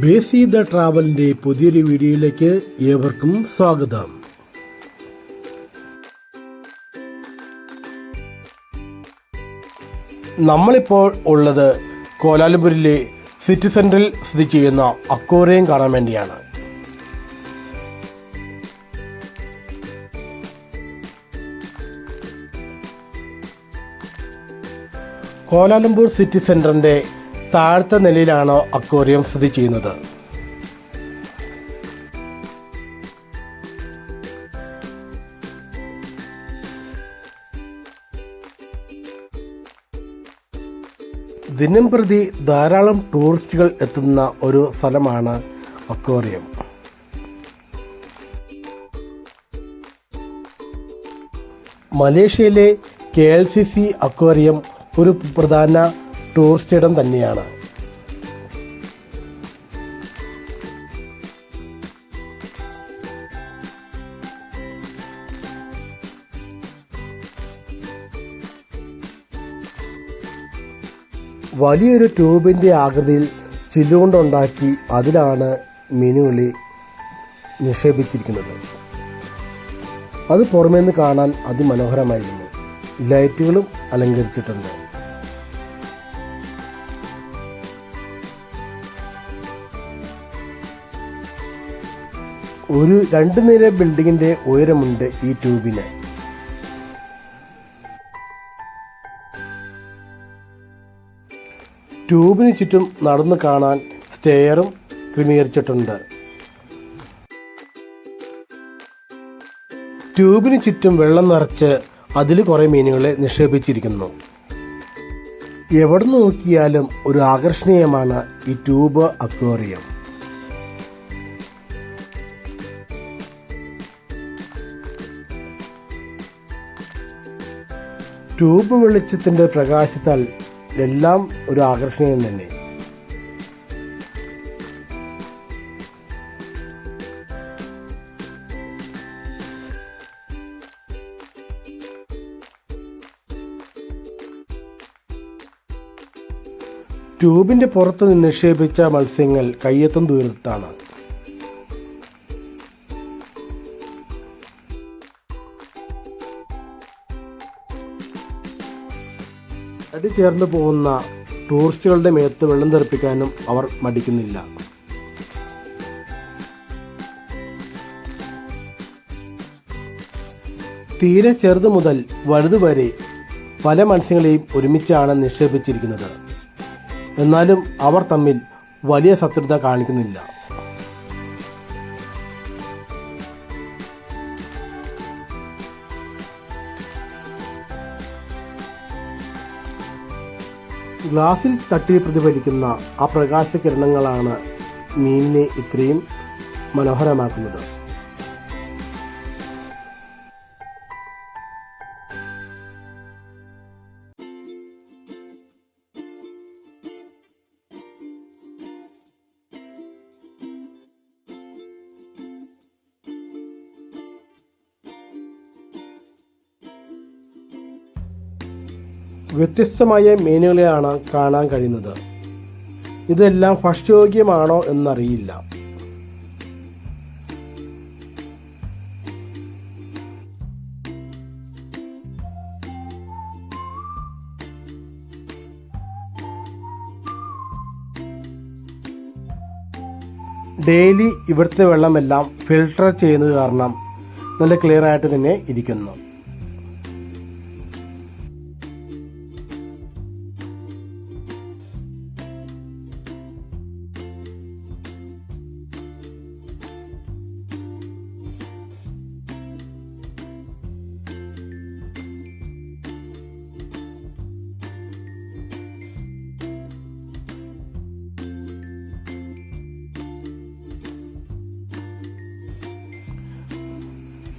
ബേസി the ട്രാവലിന്റെ പുതിയൊരു വീഡിയോയിലേക്ക് ഏവർക്കും സ്വാഗതം. നമ്മളിപ്പോൾ ഉള്ളത് കോലാലംപൂരിലെ സിറ്റി സെന്ററിൽ സ്ഥിതി ചെയ്യുന്ന അക്കോറിയം കാണാൻ വേണ്ടിയാണ്. കോലാലംപൂർ സിറ്റി സെന്ററിന്റെ താഴത്തെ നിലയിലാണ് അക്വേറിയം സ്ഥിതി ചെയ്യുന്നത്? ദിനം പ്രതി ധാരാളം ടൂറിസ്റ്റുകൾ എത്തുന്ന ഒരു സ്ഥലമാണ് അക്വേറിയം. മലേഷ്യയിലെ K L C C aquarium ഒരു പ്രധാന ടൂറിസ്റ്റ് ഇടം തന്നെയാണ്. വലിയൊരു ട്യൂബിന്റെ ആകൃതിയിൽ ചില്ലുകൊണ്ടുണ്ടാക്കി അതിലാണ് മീനുകളി നിക്ഷേപിച്ചിരിക്കുന്നത്. അത് പുറമേ നിന്ന് കാണാൻ അതിമനോഹരമായിരുന്നു. ലൈറ്റുകളും അലങ്കരിച്ചിട്ടുണ്ട്. ഒരു രണ്ട് നില ബിൽഡിങ്ങിന്റെ ഉയരമുണ്ട് ഈ ട്യൂബിന്. ട്യൂബിന് ചുറ്റും നടന്നു കാണാൻ സ്റ്റെയറും ക്രമീകരിച്ചിട്ടുണ്ട്. ട്യൂബിന് ചുറ്റും വെള്ളം നിറച്ച് അതിൽ കുറേ മീനുകളെ നിക്ഷേപിച്ചിരിക്കുന്നു. എവിടെ നോക്കിയാലും ഒരു ആകർഷണീയമാണ് ഈ ട്യൂബ് അക്വേറിയം. ട്യൂബ് വെളിച്ചത്തിന്റെ പ്രകാശത്താൽ എല്ലാം ഒരു ആകർഷണീയം തന്നെ. ട്യൂബിന്റെ പുറത്ത് നിക്ഷേപിച്ച മത്സ്യങ്ങൾ കയ്യെത്തും ദൂരത്താണ്. അടി ചേർന്ന് പോകുന്ന ടൂറിസ്റ്റുകളുടെ മേത്ത് വെള്ളം തെറിപ്പിക്കാനും അവർ മടിക്കുന്നില്ല. തീരെ ചെറുത് മുതൽ വലുത് വരെ പല മത്സ്യങ്ങളെയും ഒരുമിച്ചാണ് നിക്ഷേപിച്ചിരിക്കുന്നത്. എന്നാലും അവർ തമ്മിൽ വലിയ ശത്രുത കാണിക്കുന്നില്ല. ഗ്ലാസിൽ തട്ടി പ്രതിഫലിക്കുന്ന ആ പ്രകാശകിരണങ്ങളാണ് മീനിനെ ഇത്രയും മനോഹരമാക്കുന്നത്. വ്യത്യസ്തമായ മീനുകളെയാണ് കാണാൻ കഴിയുന്നത്. ഇതെല്ലാം ഭക്ഷ്യയോഗ്യമാണോ എന്നറിയില്ല. ഡെയിലി ഇവിടുത്തെ വെള്ളമെല്ലാം ഫിൽട്ടർ ചെയ്യുന്നത് കാരണം നല്ല ക്ലിയർ ആയിട്ട് തന്നെ ഇരിക്കുന്നു.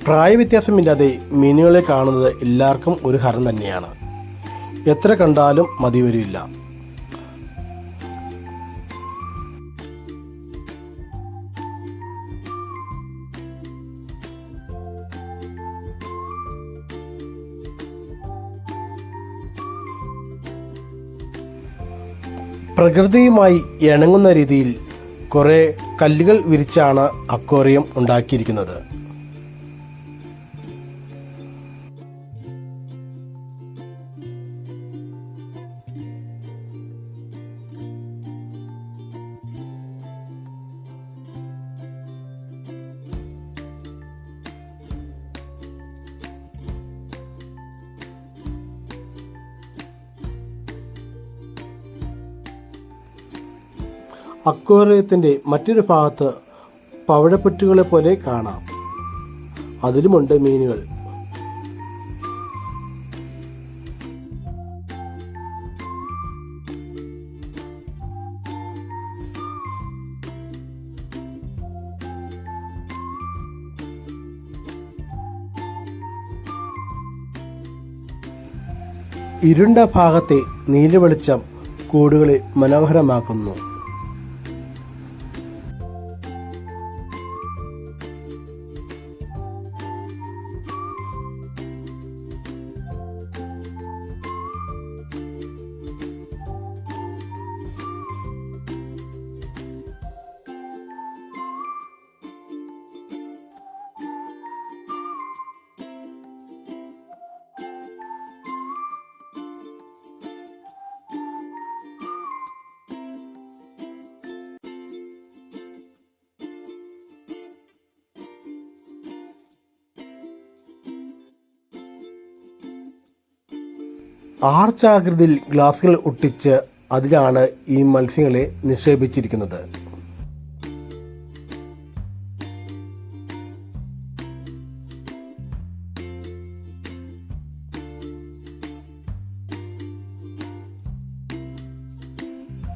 പ്രായവ്യത്യാസമില്ലാതെ മീനുകളെ കാണുന്നത് എല്ലാവർക്കും ഒരു ഹരം തന്നെയാണ്. എത്ര കണ്ടാലും മതി വരില്ല. പ്രകൃതിയുമായി ഇണങ്ങുന്ന രീതിയിൽ കുറേ കല്ലുകൾ വിരിച്ചാണ് അക്വേറിയം ഉണ്ടാക്കിയിരിക്കുന്നത്. അക്വേറിയത്തിന്റെ മറ്റൊരു ഭാഗത്ത് പവഴപ്പുറ്റുകളെ പോലെ കാണാം. അതിലുമുണ്ട് മീനുകൾ. ഇരുണ്ട ഭാഗത്തെ നീലവെളിച്ചം കൂടുകളെ മനോഹരമാക്കുന്നു. ആർച്ചാകൃതിയിൽ ഗ്ലാസുകൾ ഒട്ടിച്ച് അതിലാണ് ഈ മത്സ്യങ്ങളെ നിക്ഷേപിച്ചിരിക്കുന്നത്.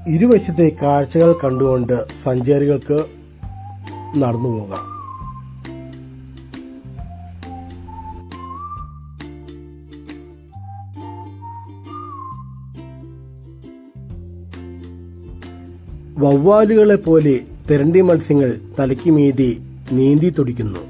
ഇരുവശത്തെ കാഴ്ചകൾ കണ്ടുകൊണ്ട് സഞ്ചാരികൾക്ക് നടന്നു പോകാം വവ്വാലുകളെ പോലെ തെരണ്ടി മത്സ്യങ്ങൾ തലയ്ക്ക് മീതി നീന്തി തുടിക്കുന്നു.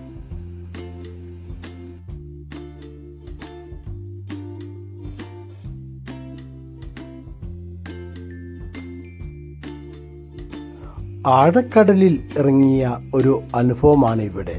ആഴക്കടലിൽ ഇറങ്ങിയ ഒരു അനുഭവമാണ് ഇവിടെ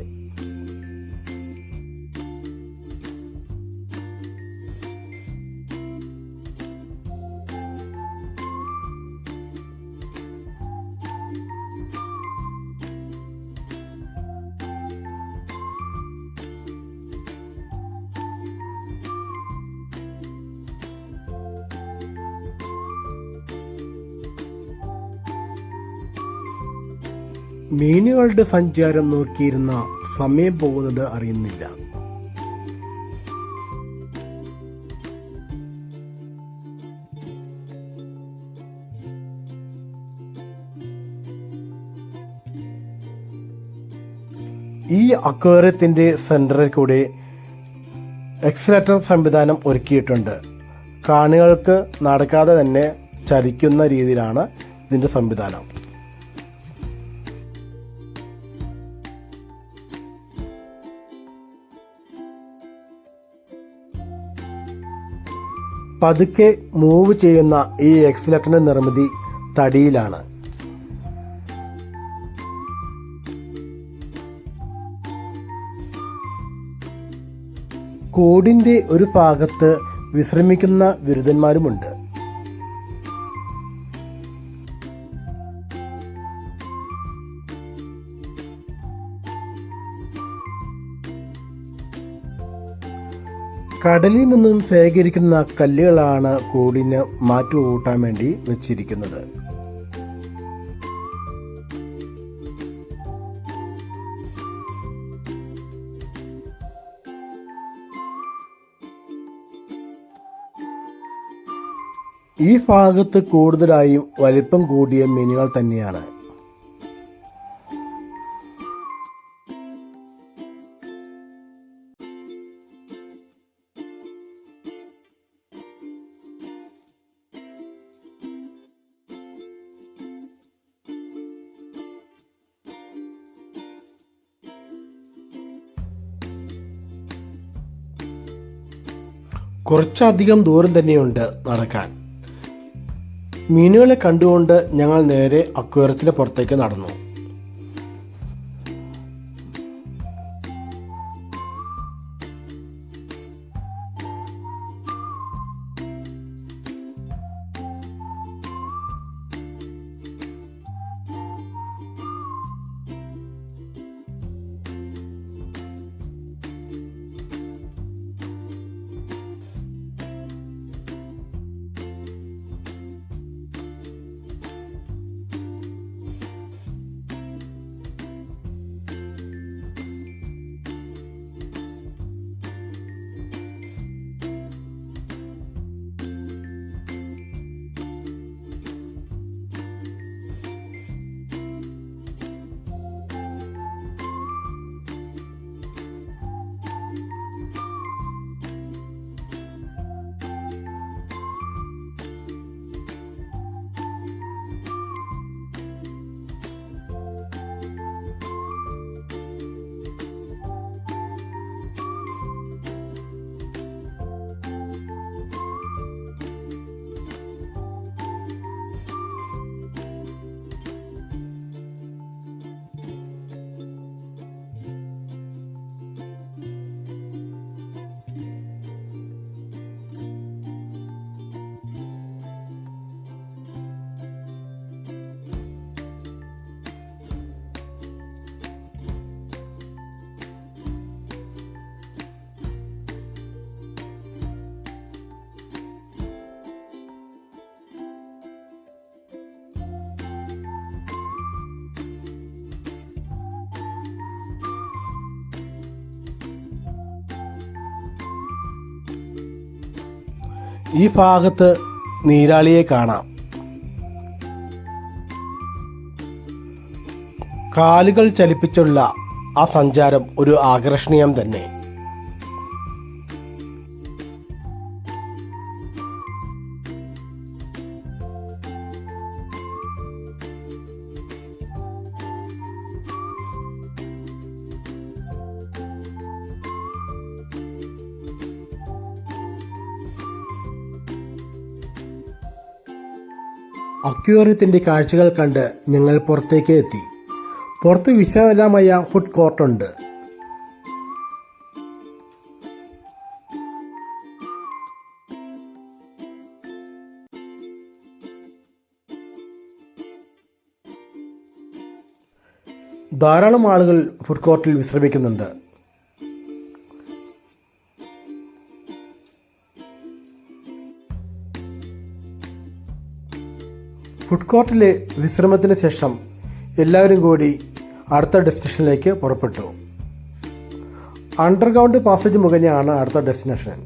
മീനുകളുടെ സഞ്ചാരം നോക്കിയിരുന്ന സമയം പോകുന്നത് അറിയുന്നില്ല. ഈ അക്വേറിയത്തിന്റെ സെന്ററിൽ കൂടെ എക്സലേറ്റർ സംവിധാനം ഒരുക്കിയിട്ടുണ്ട്. കാണികൾക്ക് നടക്കാതെ തന്നെ ചലിക്കുന്ന രീതിയിലാണ് ഇതിന്റെ സംവിധാനം. പതുക്കെ മൂവ് ചെയ്യുന്ന ഈ എക്സിലേറ്ററിന്റെ നിർമ്മിതി തടിയിലാണ്. കോഡിന്റെ ഒരു ഭാഗത്ത് വിശ്രമിക്കുന്ന ബിരുദന്മാരുമുണ്ട് കടലിൽ നിന്നും ശേഖരിക്കുന്ന കല്ലുകളാണ് കൂടിന് മാറ്റുകൂട്ടാൻ വേണ്ടി വെച്ചിരിക്കുന്നത്. ഈ ഭാഗത്ത് കൂടുതലായും വലിപ്പം കൂടിയ മീനുകൾ തന്നെയാണ്. കുറച്ചധികം ദൂരം തന്നെയുണ്ട് നടക്കാൻ. മീനുകളെ കണ്ടുകൊണ്ട് ഞങ്ങൾ നേരെ അക്വേറത്തിന്റെ പുറത്തേക്ക് നടന്നു. ഈ ഭാഗത്ത് നീരാളിയെ കാണാം. കാലുകൾ ചലിപ്പിച്ചുള്ള ആ സഞ്ചാരം ഒരു ആകർഷണീയം തന്നെ. അക്വേറിയത്തിന്റെ കാഴ്ചകൾ കണ്ട് ഞങ്ങൾ പുറത്തേക്ക് എത്തി. പുറത്ത് വിശാലമായ ഫുഡ് കോർട്ടുണ്ട് ധാരാളം ആളുകൾ ഫുഡ് കോർട്ടിൽ വിശ്രമിക്കുന്നുണ്ട്. ഫുഡ് കോർട്ടിലെ വിശ്രമത്തിന് ശേഷം എല്ലാവരും കൂടി അടുത്ത ഡെസ്റ്റിനേഷനിലേക്ക് പുറപ്പെട്ടു. അണ്ടർഗ്രൗണ്ട് പാസേജ് മുഖേനയാണ് അടുത്ത ഡെസ്റ്റിനേഷൻ.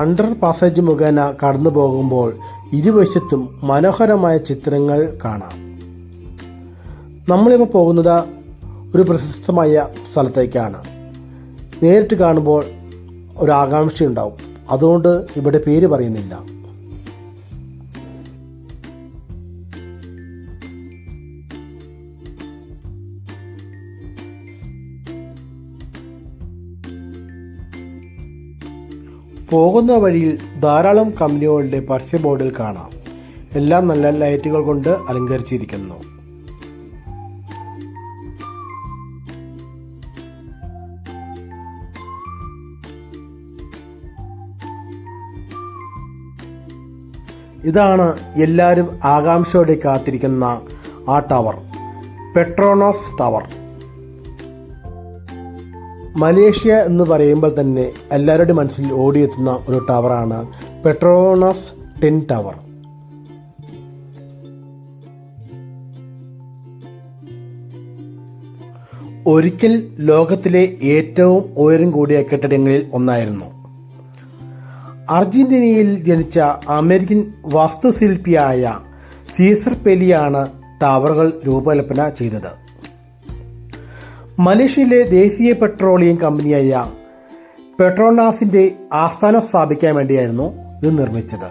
അണ്ടർ പാസേജ് മുഖേന കടന്നു പോകുമ്പോൾ ഇരുവശത്തും മനോഹരമായ ചിത്രങ്ങൾ കാണാം. നമ്മളിപ്പോൾ പോകുന്നത് ഒരു പ്രശസ്തമായ സ്ഥലത്തേക്കാണ്. നേരിട്ട് കാണുമ്പോൾ ഒരു ആകാംക്ഷയുണ്ടാവും. അതുകൊണ്ട് ഇവിടെ പേര് പറയുന്നില്ല. പോകുന്ന വഴിയിൽ ധാരാളം കമ്പനികളുടെ പരസ്യ ബോർഡിൽ കാണാം. എല്ലാം നല്ല ലൈറ്റുകൾ കൊണ്ട് അലങ്കരിച്ചിരിക്കുന്നു. ഇതാണ് എല്ലാവരും ആകാംക്ഷയോടെ കാത്തിരിക്കുന്ന ആ ടവർ പെട്രോണോസ് ടവർ മലേഷ്യ എന്ന് പറയുമ്പോൾ തന്നെ എല്ലാവരുടെ മനസ്സിൽ ഓടിയെത്തുന്ന ഒരു ടവറാണ് പെട്രോണോസ് ടിൻ ടവർ ഒരിക്കൽ ലോകത്തിലെ ഏറ്റവും ഉയരം കൂടിയ കെട്ടിടങ്ങളിൽ ഒന്നായിരുന്നു അർജന്റീനയിൽ ജനിച്ച അമേരിക്കൻ വാസ്തുശില്പിയായ സീസർ പെലിയാണ് ടവറുകൾ രൂപകൽപ്പന ചെയ്തത്. മലേഷ്യയിലെ ദേശീയ പെട്രോളിയം കമ്പനിയായ പെട്രോനാസിന്റെ ആസ്ഥാനം സ്ഥാപിക്കാൻ വേണ്ടിയായിരുന്നു ഇത് നിർമ്മിച്ചത്.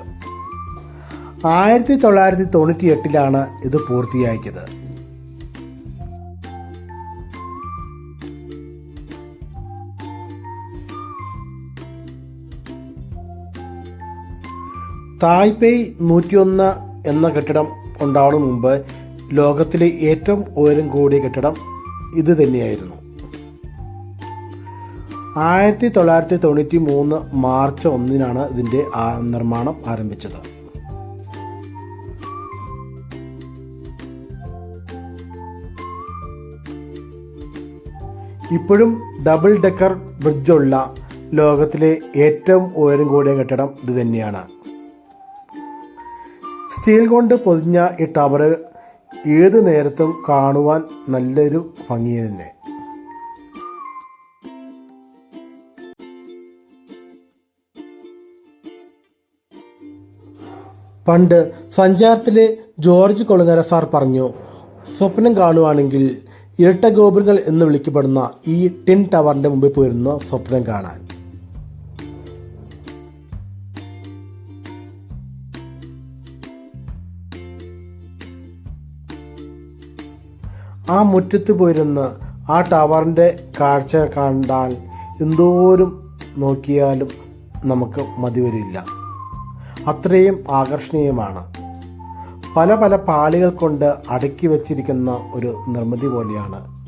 ആയിരത്തി തൊള്ളായിരത്തി തൊണ്ണൂറ്റി എട്ടിലാണ് ഇത് പൂർത്തിയാക്കിയത്. തായ്പേയ് നൂറ്റിയൊന്ന് എന്ന കെട്ടിടം ഉണ്ടാവുന്ന മുമ്പ് ലോകത്തിലെ ഏറ്റവും ഉയരം കൂടിയ കെട്ടിടം ഇത് തന്നെയായിരുന്നു. ആയിരത്തി തൊള്ളായിരത്തി തൊണ്ണൂറ്റി മൂന്ന് മാർച്ച് ഒന്നിനാണ് ഇതിന്റെ ആ- നിർമ്മാണം ആരംഭിച്ചത്. ഇപ്പോഴും ഡബിൾ ഡെക്കർ ബ്രിഡ്ജുള്ള ലോകത്തിലെ ഏറ്റവും ഉയരം കൂടിയ കെട്ടിടം ഇത് തന്നെയാണ്. സ്റ്റീൽ കൊണ്ട് പൊതിഞ്ഞ ഈ ടവർ ഏത് നേരത്തും കാണുവാൻ നല്ലൊരു ഭംഗി തന്നെ. പണ്ട് സഞ്ചാരത്തിലെ ജോർജ് കൊളുങ്ങര സാർ പറഞ്ഞു സ്വപ്നം കാണുവാണെങ്കിൽ ഇരട്ട ഗോപുരങ്ങൾ എന്ന് വിളിക്കപ്പെടുന്ന ഈ ടിൻ ടവറിന്റെ മുമ്പിൽ പോയിരുന്ന സ്വപ്നം കാണാൻ. ആ മുറ്റത്ത് പോയിരുന്ന് ആ ടവറിന്റെ കാഴ്ച കണ്ടാൽ എന്തോരം നോക്കിയാലും നമുക്ക് മതി വരില്ല. അത്രയും ആകർഷണീയമാണ്. പല പല പാളികൾ കൊണ്ട് അടുക്കി വച്ചിരിക്കുന്ന ഒരു നിർമ്മിതി പോലെയാണ്.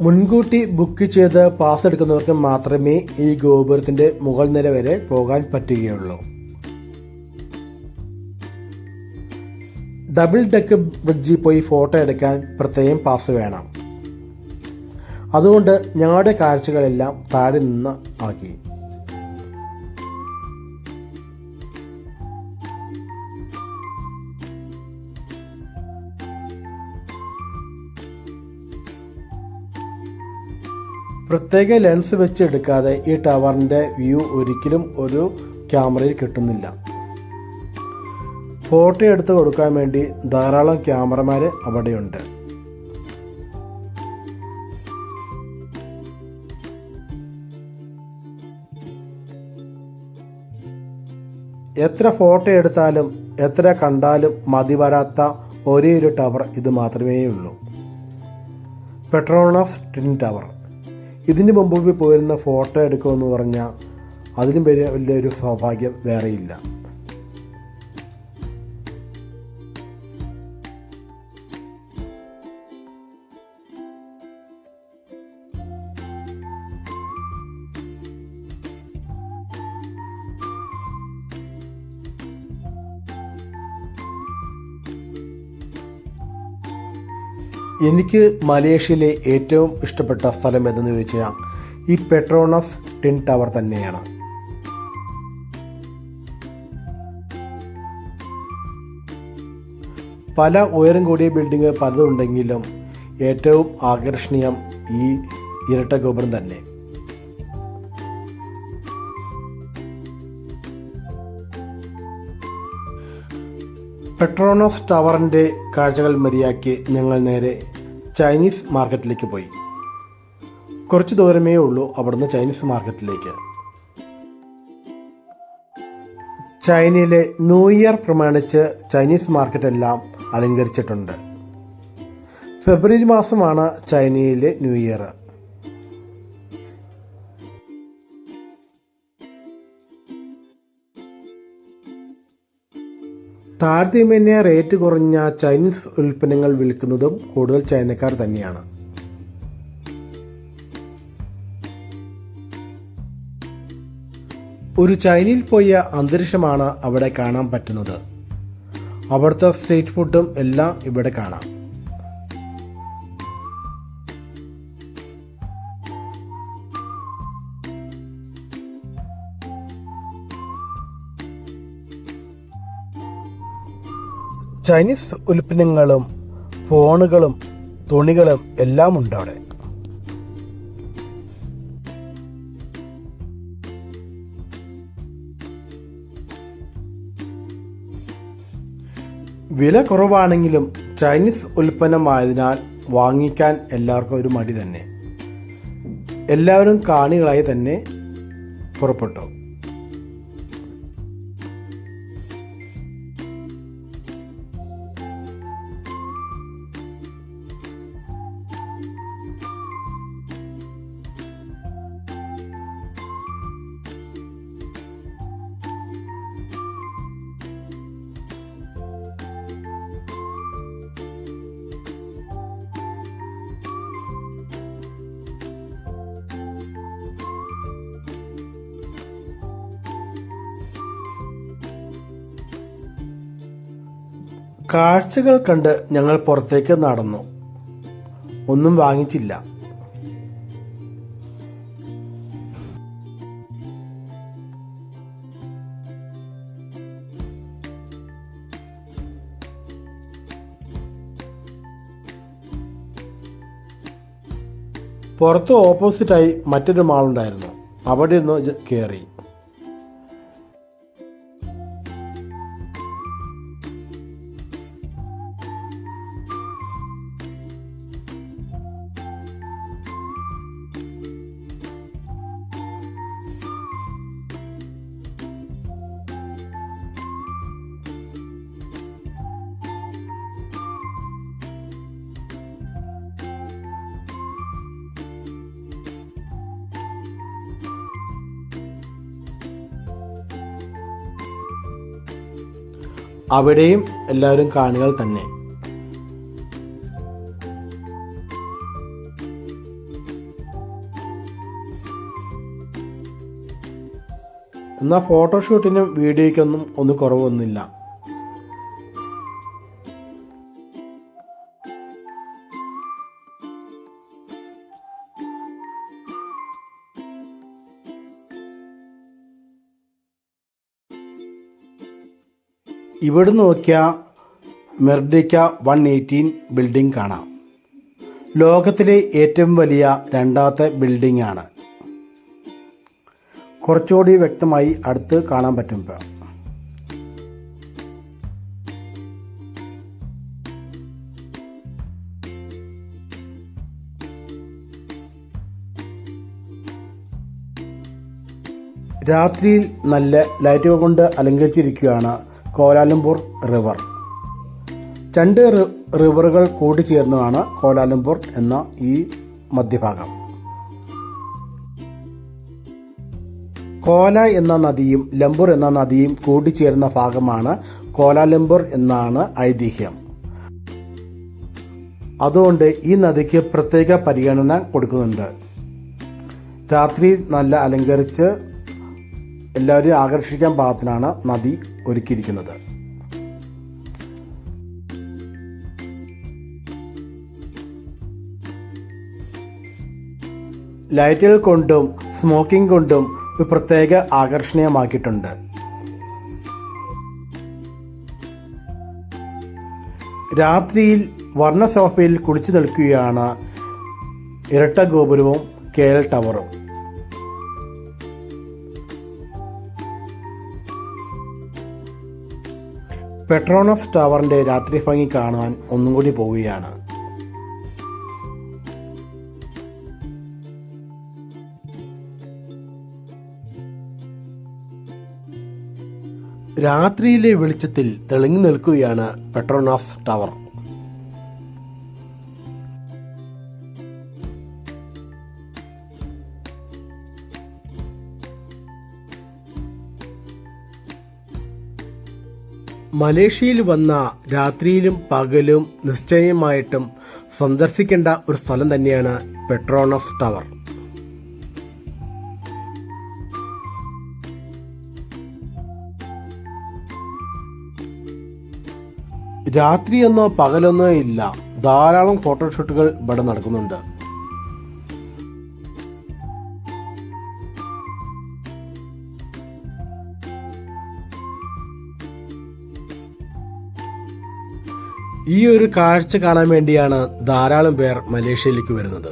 മുൻകൂട്ടി ബുക്ക് ചെയ്ത് പാസ് എടുക്കുന്നവർക്ക് മാത്രമേ ഈ ഗോപുരത്തിന്റെ മുകൾ നിര വരെ പോകാൻ പറ്റുകയുള്ളൂ. ഡബിൾ ഡെക്ക് ബ്രിഡ്ജിൽ പോയി ഫോട്ടോ എടുക്കാൻ പ്രത്യേകം പാസ് വേണം. അതുകൊണ്ട് ഞങ്ങളുടെ കാഴ്ചകളെല്ലാം താഴെ നിന്ന് ആക്കി. പ്രത്യേക ലെൻസ് വെച്ച് എടുക്കാതെ ഈ ടവറിന്റെ വ്യൂ ഒരിക്കലും ഒരു ക്യാമറയിൽ കിട്ടുന്നില്ല. ഫോട്ടോ എടുത്ത് കൊടുക്കാൻ വേണ്ടി ധാരാളം ക്യാമറമാർ അവിടെയുണ്ട്. എത്ര ഫോട്ടോ എടുത്താലും എത്ര കണ്ടാലും മതി വരാത്ത ഒരേ ഒരു ടവർ ഇത് മാത്രമേ ഉള്ളൂ പെട്രോണസ് ട്വിൻ ടവർ ഇതിന് മുമ്പ് പോയിരുന്ന ഫോട്ടോ എടുക്കുമെന്ന് പറഞ്ഞാൽ അതിലും വലിയ വലിയൊരു സൗഭാഗ്യം വേറെയില്ല. എനിക്ക് മലേഷ്യയിലെ ഏറ്റവും ഇഷ്ടപ്പെട്ട സ്ഥലം ഏതെന്ന് ചോദിച്ചാൽ ഈ പെട്രോണസ് ടിൻ ടവർ തന്നെയാണ്. പല ഉയരം കൂടിയ ബിൽഡിംഗ് പലതുണ്ടെങ്കിലും ഏറ്റവും ആകർഷണീയം ഈ ഇരട്ട ഗോപുരം തന്നെ. പെട്രോണസ് ടവറിന്റെ കാഴ്ചകൾ മതിയാക്കി ഞങ്ങൾ നേരെ ചൈനീസ് മാർക്കറ്റിലേക്ക് പോയി. കുറച്ച് ദൂരമേ ഉള്ളൂ അവിടുന്ന് ചൈനീസ് മാർക്കറ്റിലേക്ക് ചൈനയിലെ ന്യൂ ഇയർ പ്രമാണിച്ച് ചൈനീസ് മാർക്കറ്റ് എല്ലാം അലങ്കരിച്ചിട്ടുണ്ട്. ഫെബ്രുവരി മാസമാണ് ചൈനയിലെ ന്യൂ ഇയർ താരതമ്യേന റേറ്റ് കുറഞ്ഞ ചൈനീസ് ഉൽപ്പന്നങ്ങൾ വിൽക്കുന്നതും കൂടുതൽ ചൈനക്കാർ തന്നെയാണ്. ഒരു ചൈനയിൽ പോയ അന്തരീക്ഷമാണ് അവിടെ കാണാൻ പറ്റുന്നത്. അവിടുത്തെ സ്ട്രീറ്റ് ഫുഡും എല്ലാം ഇവിടെ കാണാം. ചൈനീസ് ഉൽപ്പന്നങ്ങളും ഫോണുകളും തുണികളും എല്ലാം ഉണ്ട് അവിടെ. വില കുറവാണെങ്കിലും ചൈനീസ് ഉൽപ്പന്നമായതിനാൽ വാങ്ങിക്കാൻ എല്ലാവർക്കും ഒരു മടി തന്നെ. എല്ലാവരും കാണികളായി തന്നെ പുറപ്പെട്ടു. കാഴ്ചകൾ കണ്ട് ഞങ്ങൾ പുറത്തേക്ക് നടന്നു. ഒന്നും വാങ്ങിച്ചില്ല. പുറത്ത് ഓപ്പോസിറ്റായി മറ്റൊരു മാളുണ്ടായിരുന്നു. അവിടെ നിന്ന് കയറി. അവിടെയും എല്ലാവരും കാണികൾ തന്നെ. എന്നാൽ ഫോട്ടോഷൂട്ടിനും വീഡിയോയ്ക്കൊന്നും ഒന്നും കുറവൊന്നുമില്ല. ഇവിടെ നോക്കിയാൽ മെർഡിക്ക വൺ എയ്റ്റീൻ ബിൽഡിംഗ് കാണാം. ലോകത്തിലെ ഏറ്റവും വലിയ രണ്ടാമത്തെ ബിൽഡിംഗ് ആണ്. കുറച്ചുകൂടി വ്യക്തമായി അടുത്ത് കാണാൻ പറ്റും ഇപ്പോൾ രാത്രിയിൽ നല്ല ലൈറ്റുകൾ കൊണ്ട് അലങ്കരിച്ചിരിക്കുകയാണ് കോലാലംപൂർ റിവർ. രണ്ട് റിവറുകൾ കൂടിച്ചേർന്നതാണ് കോലാലംപൂർ എന്ന ഈ മധ്യഭാഗം. കോല എന്ന നദിയും ലംബൂർ എന്ന നദിയും കൂടിച്ചേർന്ന ഭാഗമാണ് കോലാലംപൂർ എന്നാണ് ഐതിഹ്യം. അതുകൊണ്ട് ഈ നദിക്ക് പ്രത്യേക പരിഗണന കൊടുക്കുന്നുണ്ട്. രാത്രി നല്ല അലങ്കരിച്ച് എല്ലാവരെയും ആകർഷിക്കാൻ പാകത്തിനാണ് നദി ഒരുക്കിയിരിക്കുന്നത്. ലൈറ്റുകൾ കൊണ്ടും സ്മോക്കിംഗ് കൊണ്ടും ഒരു പ്രത്യേക ആകർഷണീയമാക്കിയിട്ടുണ്ട്. രാത്രിയിൽ വർണ സോഫയിൽ കുളിച്ചു നിൽക്കുകയാണ് ഇരട്ട ഗോപുരവും കേരൾ ടവറും. പെട്രോണസ് ടവറിന്റെ രാത്രി ഭംഗി കാണുവാൻ ഒന്നും കൂടി പോവുകയാണ്. രാത്രിയിലെ വെളിച്ചത്തിൽ തെളിഞ്ഞു നിൽക്കുകയാണ് പെട്രോണാസ് ടവർ മലേഷ്യയിൽ വന്ന രാത്രിയിലും പകലും നിശ്ചയമായിട്ടും സന്ദർശിക്കേണ്ട ഒരു സ്ഥലം തന്നെയാണ് പെട്രോണസ് ടവർ. രാത്രിയെന്നോ പകലൊന്നോ ഇല്ല. ധാരാളം ഫോട്ടോഷൂട്ടുകൾ ഇവിടെ നടക്കുന്നുണ്ട്. ഈ ഒരു കാഴ്ച കാണാൻ വേണ്ടിയാണ് ധാരാളം പേർ മലേഷ്യയിലേക്ക് വരുന്നത്.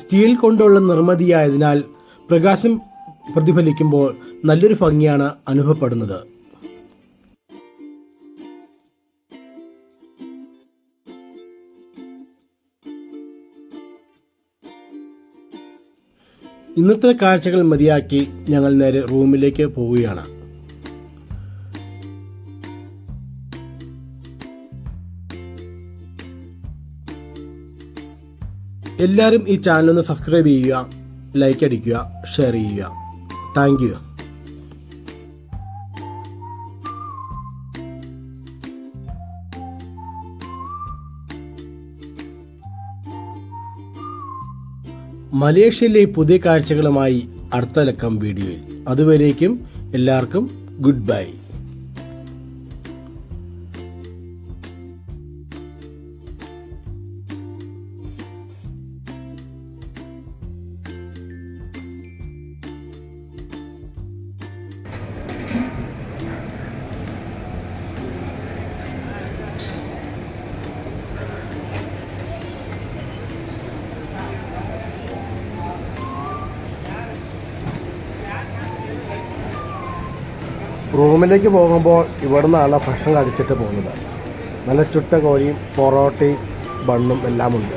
സ്റ്റീൽ കൊണ്ടുള്ള നിർമ്മിതിയായതിനാൽ പ്രകാശം പ്രതിഫലിക്കുമ്പോൾ നല്ലൊരു ഭംഗിയാണ് അനുഭവപ്പെടുന്നത്. ഇന്നത്തെ കാഴ്ചകൾ മതിയാക്കി ഞങ്ങൾ നേരെ റൂമിലേക്ക് പോവുകയാണ്. എല്ലാവരും ഈ ചാനൽ ഒന്ന് സബ്സ്ക്രൈബ് ചെയ്യുക ലൈക്ക് അടിക്കുക ഷെയർ ചെയ്യുക. Thank you. മലേഷ്യയിലെ പുതിയ കാഴ്ചകളുമായി അടുത്ത ലക്കം വീഡിയോയിൽ. അതുവരേക്കും എല്ലാവർക്കും ഗുഡ് ബൈ. റൂമിലേക്ക് പോകുമ്പോൾ ഇവിടെ നിന്നാണ് ഭക്ഷണം കഴിച്ചിട്ട് പോകുന്നത്. നല്ല ചുട്ട കോഴിയും പൊറോട്ടയും ബണ്ണും എല്ലാം ഉണ്ട്